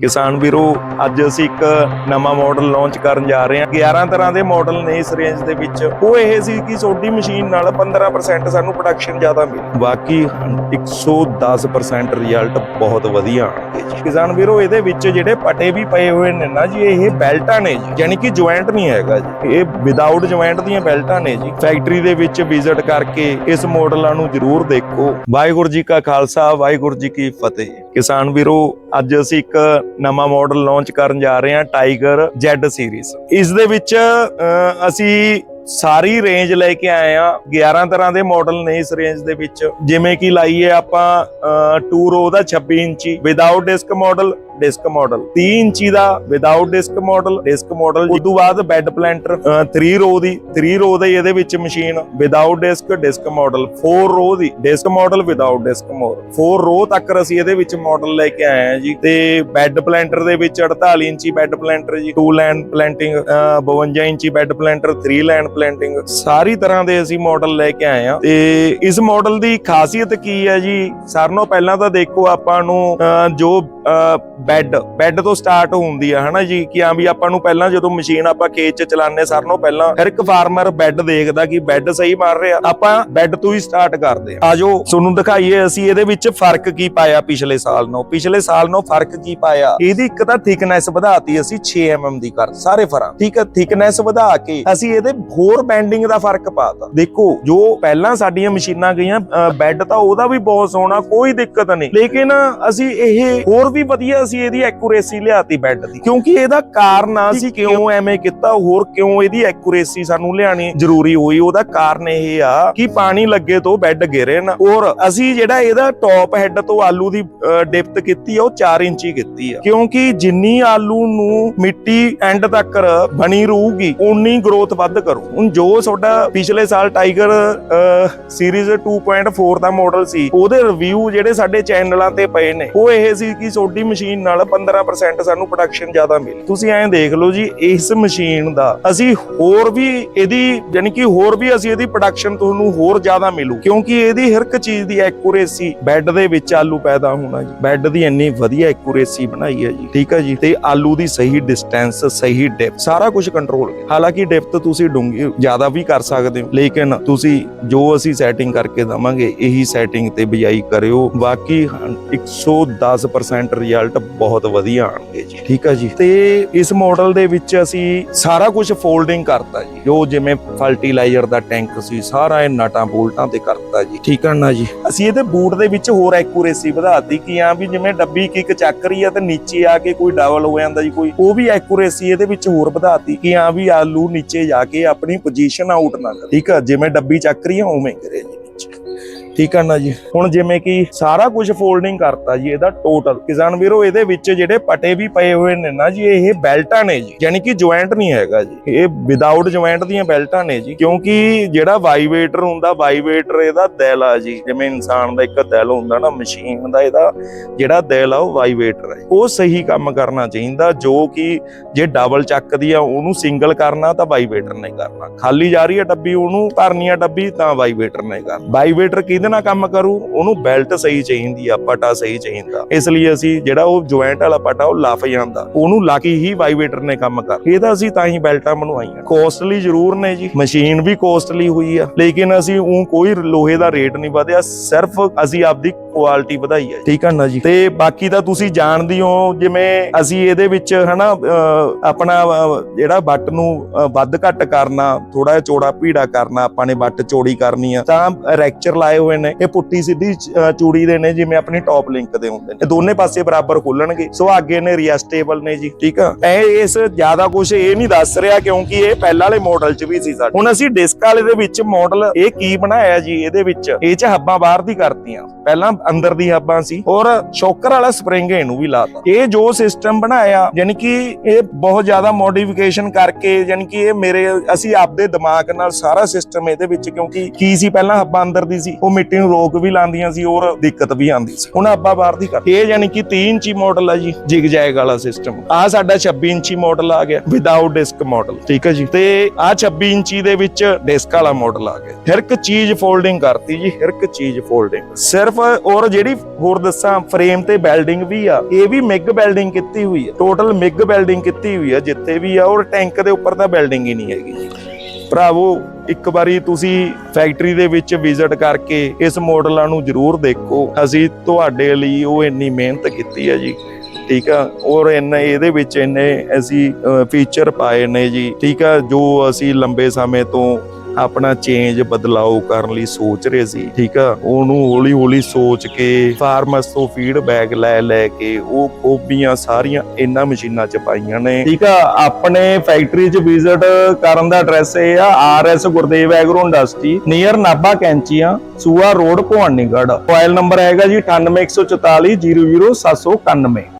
ਕਿਸਾਨ ਵੀਰੋ, ਅੱਜ ਅਸੀਂ ਇੱਕ ਨਵਾਂ ਮਾਡਲ ਲਾਂਚ ਕਰਨ ਜਾ ਰਹੇ ਹਾਂ। 11 ਤਰ੍ਹਾਂ ਦੇ ਮਾਡਲ ਨੇ ਇਸ ਰੇਂਜ ਦੇ ਵਿੱਚ। ਉਹ ਇਹ ਸੀ ਕਿ ਛੋਟੀ ਮਸ਼ੀਨ ਨਾਲ 15% ਸਾਨੂੰ ਪ੍ਰੋਡਕਸ਼ਨ ਜ਼ਿਆਦਾ ਮਿਲੇ। ਬਾਕੀ 110% ਰਿਜ਼ਲਟ ਬਹੁਤ ਵਧੀਆ ਆਣਗੇ ਕਿਸਾਨ ਵੀਰੋ, ਇਹਦੇ ਵਿੱਚ ਜਿਹੜੇ ਪਟੇ ਵੀ ਪਏ ਹੋਏ ਨੇ ਨਾ ਜੀ, ਇਹ ਬੈਲਟਾਂ ਨੇ ਜੀ। ਯਾਨੀ ਕਿ ਜੁਆਇੰਟ ਨਹੀਂ ਹੈਗਾ ਜੀ। ਇਹ ਵਿਦਆਊਟ ਜੁਆਇੰਟ ਦੀਆਂ ਬੈਲਟਾਂ ਨੇ ਜੀ। ਫੈਕਟਰੀ ਦੇ ਵਿੱਚ ਵਿਜ਼ਿਟ ਕਰਕੇ ਇਸ ਮਾਡਲਾਂ ਨੂੰ ਜ਼ਰੂਰ ਦੇਖੋ। ਵਾਹਿਗੁਰੂ ਜੀ ਕਾ ਖਾਲਸਾ, ਵਾਹਿਗੁਰੂ ਜੀ ਕੀ ਫਤਿਹ। ਕਿਸਾਨ ਵੀਰੋ, ਅੱਜ ਅਸੀਂ ਇੱਕ ਨਵਾਂ ਮਾਡਲ ਲਾਂਚ ਕਰਨ ਜਾ ਰਹੇ ਹਾਂ ਟਾਈਗਰ Z ਸੀਰੀਜ਼ ਇਸ ਦੇ ਵਿੱਚ ਅਹ, ਅਸੀਂ ਸਾਰੀ ਰੇਂਜ ਲੈ ਕੇ ਆਏ ਆ 11 ਤਰ੍ਹਾਂ ਦੇ ਮਾਡਲ ਨੇ ਇਸ ਰੇਂਜ ਦੇ ਵਿੱਚ। ਜਿਵੇਂ ਕਿ ਲਾਈਏ ਆਪਾਂ 2 ਰੋ ਦਾ 26 ਇੰਚੀ। Without disc model disc model. 3 ਇੰਚੀ ਦਾ without disc model disc model ਉਸ ਤੋਂ ਬਾਅਦ ਬੈੱਡ ਪਲੈਂਟਰ 3 ਰੋ ਦੀ 3 ਰੋ ਦੇ ਇਹਦੇ ਵਿੱਚ machine without disc disc model 4 row ਦੀ disc model without disc model 4 row ਤੱਕ ਅਸੀਂ ਇਹਦੇ ਵਿੱਚ ਮਾਡਲ ਲੈ ਕੇ ਆਏ ਆ ਜੀ। ਤੇ ਬੈੱਡ ਪਲੈਂਟਰ ਦੇ ਵਿੱਚ 48 ਇੰਚੀ ਬੈੱਡ ਪਲੈਂਟਰ ਜੀ। 2 ਲਾਈਨ ਪਲੈਂਟਿੰਗ 52 ਇੰਚੀ ਬੈੱਡ ਪਲੈਂਟਰ 3 ਲਾਈਨ ਪਲੈਂਟਿੰਗ ਸਾਰੀ ਤਰ੍ਹਾਂ ਦੇ ਅਸੀਂ ਮਾਡਲ ਲੈ ਕੇ ਆਏ ਆ ਤੇ ਇਸ ਮਾਡਲ ਦੀ ਖਾਸੀਅਤ ਕੀ ਹੈ ਜੀ? ਸਾਰਿਆਂ ਨਾਲੋਂ ਪਹਿਲਾਂ ਤਾਂ ਦੇਖੋ ਆਪਾਂ ਨੂੰ ਜੋ ਬੈੱਡ ਬੈੱਡ ਤੋਂ ਸਟਾਰਟ ਹੁੰਦੀ ਆ, ਹਨਾ ਜੀ? ਕਿ ਹਾਂ ਵੀ ਆਪਾਂ ਨੂੰ ਪਹਿਲਾਂ ਜਦੋਂ ਮਸ਼ੀਨ ਆਪਾਂ ਖੇਤ ਚ ਚਲਾਉਂਦੇ ਸਾਰਿਆਂ ਨਾਲੋਂ ਪਹਿਲਾਂ ਹਰ ਇੱਕ ਫਾਰਮਰ ਬੈੱਡ ਦੇਖਦਾ ਕਿ ਬੈੱਡ ਸਹੀ ਮਾਰ ਰਿਹਾ। ਆਪਾਂ ਬੈੱਡ ਤੋਂ ਹੀ ਸਟਾਰਟ ਕਰਦੇ ਆ ਆਜੋ, ਤੁਹਾਨੂੰ ਦਿਖਾਈਏ ਅਸੀਂ ਇਹਦੇ ਵਿੱਚ ਫ਼ਰਕ ਕੀ ਪਾਇਆ ਪਿਛਲੇ ਸਾਲ ਨਾਲੋਂ। ਪਿਛਲੇ ਸਾਲ ਨਾਲੋਂ ਫ਼ਰਕ ਕੀ ਪਾਇਆ? ਇਹਦੀ ਇੱਕ ਤਾਂ ਥਿਕਨੈਸ ਵਧਾਤੀ ਅਸੀਂ 6 mm ਦੀ ਕਰ, ਸਾਰੇ ਫਰਾਂ। ਠੀਕ ਹੈ ਥਿਕਨੈਸ ਵਧਾ ਕੇ ਅਸੀਂ ਇਹਦੇ ਹੋਰ ਬੈਂਡਿੰਗ ਦਾ ਫ਼ਰਕ ਪਾਤਾ। ਦੇਖੋ, ਜੋ ਪਹਿਲਾਂ ਸਾਡੀਆਂ ਮਸ਼ੀਨਾਂ ਗਈਆਂ ਬੈੱਡ ਤਾਂ ਉਹਦਾ ਵੀ ਬਹੁਤ ਸੋਹਣਾ, ਕੋਈ ਦਿੱਕਤ ਨਹੀਂ। ਲੇਕਿਨ ਅਸੀਂ ਇਹ ਹੋਰ ਵੀ ਵਧੀਆ ਅਸੀਂ ਇਹਦੀ ਐਕੂਰੇਸੀ ਲਿਆਤੀ ਬੈੱਡ ਦੀ। ਕਿਉਂਕਿ ਇਹਦਾ ਕਾਰਨ ਆ ਅਸੀਂ ਕਿਉਂ? ਐਵੇਂ ਕੀਤਾ ਹੋਰ ਕਿਉਂ ਇਹਦੀ ਐਕੂਰੇਸੀ ਸਾਨੂੰ ਲਿਆਣੀ ਜ਼ਰੂਰੀ ਹੋਈ। ਉਹਦਾ ਕਾਰਨ ਇਹ ਆ ਕਿ ਪਾਣੀ ਲੱਗੇ ਤੋਂ ਬੈੱਡ ਗਿਰੇ ਨਾ। ਔਰ ਅਸੀਂ ਜਿਹੜਾ ਇਹਦਾ ਟੌਪ ਹੈੱਡ ਤੋਂ ਆਲੂ ਦੀ ਡਿਪਥ ਕੀਤੀ ਆ ਉਹ 4 ਇੰਚੀ ਕੀਤੀ ਆ। ਕਿਉਂਕਿ ਜਿੰਨੀ ਆਲੂ ਨੂੰ ਮਿੱਟੀ ਐਂਡ ਤੱਕ ਬਣੀ ਰਹੂਗੀ ਉਨੀ ਗਰੋਥ ਵੱਧ ਕਰੂ। ਹੁਣ ਜੋ ਤੁਹਾਡਾ ਪਿਛਲੇ ਸਾਲ ਟਾਈਗਰ ਸੀਰੀਜ਼ 2.4 ਦਾ ਮਾਡਲ ਸੀ ਉਹਦੇ ਰਿਵਿਊ ਜਿਹੜੇ ਸਾਡੇ ਚੈਨਲਾਂ ਤੇ ਪਏ ਨੇ ਉਹ ਇਹ ਸੀ ਕਿ ਛੋਟੀ ਮਸ਼ੀਨ ਨਾਲ 15% ਸਾਨੂੰ ਪ੍ਰੋਡਕਸ਼ਨ ਜ਼ਿਆਦਾ ਮਿਲੇ। ਤੁਸੀਂ ਐਂ ਦੇਖ ਲਓ ਜੀ, ਇਸ ਮਸ਼ੀਨ ਦਾ ਅਸੀਂ ਹੋਰ ਵੀ ਇਹਦੀ ਯਾਨੀ ਕਿ ਹੋਰ ਵੀ ਅਸੀਂ ਇਹਦੀ ਪ੍ਰੋਡਕਸ਼ਨ ਤੁਹਾਨੂੰ ਹੋਰ ਜ਼ਿਆਦਾ ਮਿਲੂ। ਕਿਉਂਕਿ ਇਹਦੀ ਹਰ ਇੱਕ ਚੀਜ਼ ਦੀ ਐਕੂਰੇਸੀ ਬੈੱਡ ਦੇ ਵਿੱਚ ਆਲੂ ਪੈਦਾ ਹੋਣਾ ਜੀ। ਬੈੱਡ ਦੀ ਇੰਨੀ ਵਧੀਆ ਐਕੂਰੇਸੀ ਬਣਾਈ ਹੈ ਜੀ। ਠੀਕ ਹੈ ਜੀ? ਤੇ ਆਲੂ ਦੀ ਸਹੀ ਡਿਸਟੈਂਸ ਸਹੀ ਡੈਪਥ ਸਾਰਾ ਕੁਝ ਕੰਟਰੋਲ ਹਾਲਾਂਕਿ ਡੈਪਥ ਤੁਸੀਂ ਡੂੰਗੀ ਜ਼ਿਆਦਾ ਵੀ ਕਰ ਸਕਦੇ ਹੋ, ਲੇਕਿਨ ਤੁਸੀਂ ਜੋ ਅਸੀਂ ਸੈਟਿੰਗ ਕਰਕੇ ਦਵਾਂਗੇ, ਇਹੀ ਸੈਟਿੰਗ ਤੇ ਬਿਜਾਈ ਕਰਿਓ। ਬਾਕੀ 110% ਰਿਜ਼ਲਟ ਬਹੁਤ ਵਧੀਆ ਆਣਗੇ ਜੀ। ਠੀਕ ਆ ਜੀ। ਤੇ ਇਸ ਮਾਡਲ ਦੇ ਵਿੱਚ ਅਸੀਂ ਸਾਰਾ ਕੁਝ ਫੋਲਡਿੰਗ ਕਰਤਾ ਜੀ। ਜੋ ਜਿਵੇਂ ਫਰਟੀਲਾਈਜ਼ਰ ਦਾ ਟੈਂਕ ਸੀ, ਸਾਰਾ ਇਹ ਨਟਾਂ ਬੋਲਟਾਂ ਤੇ ਕਰਤਾ ਜੀ। ਠੀਕ ਹੈ ਨਾ ਜੀ? ਅਸੀਂ ਇਹਦੇ ਬੂਟ ਦੇ ਵਿੱਚ ਹੋਰ ਐਕੂਰੇਸੀ ਵਧਾਤੀ ਕਿ ਆ ਵੀ ਜਿਵੇਂ ਡੱਬੀ ਕਿੱਕ ਚੱਕ ਰਹੀ ਆ ਤੇ ਨੀਚੇ ਆ ਕੇ ਕੋਈ ਡਬਲ ਹੋ ਜਾਂਦਾ ਜੀ, ਕੋਈ ਉਹ ਵੀ ਐਕੂਰੇਸੀ ਇਹਦੇ ਵਿੱਚ ਹੋਰ ਵਧਾਤੀ ਕਿ ਆ ਵੀ ਆਲੂ ਨੀਚੇ ਜਾ ਕੇ ਆਪਣੀ ਪੋਜੀਸ਼ਨ ਆਊਟ ਨਾ ਕਰੇ। ਠੀਕ ਆ? ਜਿਵੇਂ ਡੱਬੀ ਚੱਕ ਰਹੀ ਆ, ਉਵੇਂ ਕਰੇ ਜੀ। ਠੀਕ ਆ ਨਾ ਜੀ? ਹੁਣ ਜਿਵੇਂ ਕਿ ਸਾਰਾ ਕੁਝ ਫੋਲਡਿੰਗ ਕਰਤਾ ਜੀ, ਇਹਦਾ ਟੋਟਲ ਕਿਸਾਨ ਵੀਰੋ, ਇਹਦੇ ਵਿੱਚ ਜਿਹੜੇ ਪਟੇ ਵੀ ਪਏ ਹੋਏ ਨੇ ਨਾ ਜੀ, ਇਹ ਬੈਲਟਾਂ ਨੇ ਜੀ। ਯਾਨੀ ਕਿ ਜੁਆਇੰਟ ਨਹੀਂ ਹੈਗਾ ਜੀ। ਇਹ ਵਿਦਆਊਟ ਜੁਆਇੰਟ ਦੀਆਂ ਬੈਲਟਾਂ ਨੇ ਜੀ। ਕਿਉਂਕਿ ਜਿਹੜਾ ਵਾਈਵੇਟਰ ਹੁੰਦਾ ਵਾਈਵੇਟਰ ਇਹਦਾ ਦਿਲ ਆ ਜੀ। ਜਿਵੇਂ ਇਨਸਾਨ ਦਾ ਇੱਕ ਦਿਲ ਹੁੰਦਾ ਨਾ ਮਸ਼ੀਨ ਦਾ ਇਹਦਾ ਜਿਹੜਾ ਦਿਲ ਆ, ਉਹ ਵਾਈਵੇਟਰ ਹੈ ਉਹ ਸਹੀ ਕੰਮ ਕਰਨਾ ਚਾਹੀਦਾ, ਜੋ ਕਿ ਜੇ ਡਬਲ ਚੱਕਦੀ ਆ, ਉਹਨੂੰ ਸਿੰਗਲ ਕਰਨਾ ਤਾਂ ਵਾਈਵੇਟਰ ਨੇ ਕਰਨਾ। ਖਾਲੀ ਜਾ ਰਹੀ ਹੈ ਡੱਬੀ, ਉਹਨੂੰ ਭਰਨੀ ਆ ਡੱਬੀ, ਤਾਂ ਵਾਈਵੇਟਰ ਨੇ ਕਰਨਾ। ਵਾਈਵੇਟਰ ਕਿਹਦੇ ਨਾਲ ਕੰਮ ਕਰੂ ਉਹਨੂੰ ਬੈਲਟ ਸਹੀ ਚਾਹੀਦੀ ਆ ਪਟਾ ਸਹੀ ਚਾਹੀਦਾ। ਇਸ ਲਈ ਅਸੀਂ ਜਿਹੜਾ ਉਹ ਜੁਆਇੰਟ ਵਾਲਾ ਪਟਾ ਉਹ ਲੱਫ ਜਾਂਦਾ। ਉਹਨੂੰ ਲਾ ਕੇ ਹੀ ਵਾਈਵੇਟਰ ਨੇ ਕੰਮ ਕਰ। ਇਹ ਤਾਂ ਅਸੀਂ ਤਾਂ ਹੀ ਬੈਲਟਾਂ ਬਣਵਾਈਆਂ। ਕੋਸਟਲੀ ਜ਼ਰੂਰ ਨੇ ਜੀ। ਮਸ਼ੀਨ ਵੀ ਕੋਸਟਲੀ ਹੋਈ ਆ। ਲੇਕਿਨ ਅਸੀਂ ਉਹ ਕੋਈ ਲੋਹੇ ਦਾ ਰੇਟ ਨਹੀਂ ਵਧਿਆ। ਸਿਰਫ ਅਸੀਂ ਆਪਦੀ ਕੁਆਲਿਟੀ ਵਧਾਈ ਹੈ ਠੀਕ ਹੈ ਨਾ ਜੀ। ਤੇ ਬਾਕੀ ਤਾਂ ਤੁਸੀਂ ਜਾਣਦੇ ਹੋ ਜਿਵੇਂ ਅਸੀਂ ਇਹਦੇ ਵਿੱਚ ਹਨਾ ਆਪਣਾ ਜਿਹੜਾ ਬੱਟ ਨੂੰ ਵੱਧ ਘੱਟ ਕਰਨਾ ਥੋੜਾ ਜਿਹਾ ਚੌੜਾ ਭੀੜਾ ਕਰਨਾ ਆਪਾਂ ਨੇ ਬੱਟ ਚੌੜੀ ਕਰਨੀ ਆ ਤਾਂ ਰੈਕਚਰ ਲਾਏ ਹੋਏ ਨੇ, ਇਹ ਪੁੱਟੀ ਸਿੱਧੀ ਚੂੜੀ ਦੇ ਨੇ, ਜਿਵੇਂ ਆਪਣੀ ਟੌਪ ਲਿੰਕ ਦੇ ਹੁੰਦੇ ਨੇ। ਇਹ ਦੋਨੇ ਪਾਸੇ ਬਰਾਬਰ ਖੋਲਣਗੇ। ਸੋ ਅੱਗੇ ਨੇ ਰੀਐਸਟੇਬਲ ਨੇ ਜੀ, ਠੀਕ ਆ? ਇਹ ਇਸ ਜ਼ਿਆਦਾ ਕੁਝ ਇਹ ਨਹੀਂ ਦੱਸ ਰਿਹਾ, ਕਿਉਂਕਿ ਇਹ ਪਹਿਲਾਂ ਵਾਲੇ ਮਾਡਲ 'ਚ ਵੀ ਸੀ ਸਾਡੇ। ਹੁਣ ਅਸੀਂ ਡਿਸਕ ਵਾਲੇ ਦੇ ਵਿੱਚ ਮਾਡਲ ਇਹ ਕੀ ਬਣਾਇਆ ਜੀ, ਇਹਦੇ ਵਿੱਚ ਇਹ 'ਚ ਹੱਬਾਂ ਬਾਹਰ ਦੀ ਕਰਤੀਆਂ। ਪਹਿਲਾਂ ਅੰਦਰ ਦੀ ਹੱਬਾਂ ਸੀ, ਔਰ ਸ਼ੋਕਰ ਵਾਲਾ ਸਪਰਿੰਗ ਇਹਨੂੰ ਵੀ ਲਾਤਾ। ਇਹ ਜੋ ਸਿਸਟਮ ਬਣਾਇਆ, ਯਾਨੀ ਕਿ ਇਹ ਬਹੁਤ ਜ਼ਿਆਦਾ ਮੋਡੀਫਿਕੇਸ਼ਨ ਕਰਕੇ, ਯਾਨੀ ਕਿ ਇਹ ਮੇਰੇ, ਅਸੀਂ ਆਪਦੇ ਦਿਮਾਗ ਨਾਲ ਸਾਰਾ ਸਿਸਟਮ ਇਹਦੇ ਵਿੱਚ, ਕਿਉਂਕਿ ਕੀ ਸੀ, ਪਹਿਲਾਂ ਹੱਬਾਂ ਅੰਦਰ ਦੀ ਸੀ, ਉਹ ਮਿੱਟੀ ਨੂੰ ਰੋਕ ਵੀ ਲਾਉਂਦੀਆਂ ਸੀ ਔਰ ਦਿੱਕਤ ਵੀ ਆਉਂਦੀ ਸੀ। ਹੁਣ ਆਪਾਂ ਬਾਹਰ ਦੀ ਕਰ ਇਹ ਯਾਨੀ ਕਿ 3 ਇੰਚੀ ਮਾਡਲ ਆ ਜੀ ਜਿਗ ਜੈਗ ਵਾਲਾ ਸਿਸਟਮ ਆ ਸਾਡਾ 26 ਇੰਚੀ ਮਾਡਲ ਆ ਗਿਆ ਵਿਦਆਊਟ ਡਿਸਕ ਮਾਡਲ ਠੀਕ ਹੈ ਜੀ? ਤੇ ਆ 26 ਇੰਚੀ ਦੇ ਵਿੱਚ ਡਿਸਕ ਵਾਲਾ ਮਾਡਲ ਆ ਗਿਆ। ਹਰ ਇੱਕ ਚੀਜ਼ ਫੋਲਡਿੰਗ ਕਰਤੀ ਜੀ, ਹਰ ਇੱਕ ਚੀਜ਼ ਫੋਲਡਿੰਗ ਸਿਰਫ ਔਰ ਜਿਹੜੀ ਹੋਰ ਦੱਸਾਂ ਫਰੇਮ ਤੇ ਵੈਲਡਿੰਗ ਵੀ ਆ, ਇਹ ਵੀ ਮਿਗ ਬੈਲਡਿੰਗ ਕੀਤੀ ਹੋਈ ਹੈ ਟੋਟਲ ਮਿਗ ਬੈਲਡਿੰਗ ਕੀਤੀ ਹੋਈ ਹੈ ਜਿੱਥੇ ਵੀ ਆ, ਔਰ ਟੈਂਕ ਦੇ ਉੱਪਰ ਤਾਂ ਬੈਲਡਿੰਗ ਹੀ ਨਹੀਂ ਹੈਗੀ। ਭਰਾਵੋ, ਇੱਕ ਵਾਰੀ ਤੁਸੀਂ ਫੈਕਟਰੀ ਦੇ ਵਿੱਚ ਵਿਜ਼ਿਟ ਕਰਕੇ ਇਸ ਮਾਡਲਾਂ ਨੂੰ ਜ਼ਰੂਰ ਦੇਖੋ। ਅਸੀਂ ਤੁਹਾਡੇ ਲਈ ਉਹ ਇੰਨੀ ਮਿਹਨਤ ਕੀਤੀ ਹੈ ਜੀ, ਠੀਕ ਆ? ਔਰ ਇੰਨੇ ਇਹਦੇ ਵਿੱਚ ਇੰਨੇ ਅਸੀਂ ਫੀਚਰ ਪਾਏ ਨੇ ਜੀ, ਠੀਕ ਆ? ਜੋ ਅਸੀਂ ਲੰਬੇ ਸਮੇਂ ਤੋਂ ਆਪਣਾ ਚੇਂਜ ਬਦਲਾਓ ਕਰਨ ਲਈ ਸੋਚ ਰਹੇ ਸੀ, ਠੀਕ ਆ? ਉਹਨੂੰ ਹੌਲੀ ਹੌਲੀ ਸੋਚ ਕੇ ਫਾਰਮਸ ਤੋਂ ਫੀਡਬੈਕ ਲੈ ਲੈ ਕੇ ਉਹ ਖੂਬੀਆਂ ਸਾਰੀਆਂ ਇਹਨਾਂ ਮਸ਼ੀਨਾਂ 'ਚ ਪਾਈਆਂ ਨੇ, ਠੀਕ ਆ? ਆਪਣੇ ਫੈਕਟਰੀ 'ਚ ਵਿਜ਼ਿਟ ਕਰਨ ਦਾ ਐਡਰੈਸ ਇਹ ਆ RS Gurdev agro industry near Nabha ਕੈਂਚੀਆਂ, ਸੂਆ ਰੋਡ, ਭਵਾਨੀਗੜ੍ਹ। ਮੋਬਾਈਲ ਨੰਬਰ ਹੈਗਾ ਜੀ 9814400791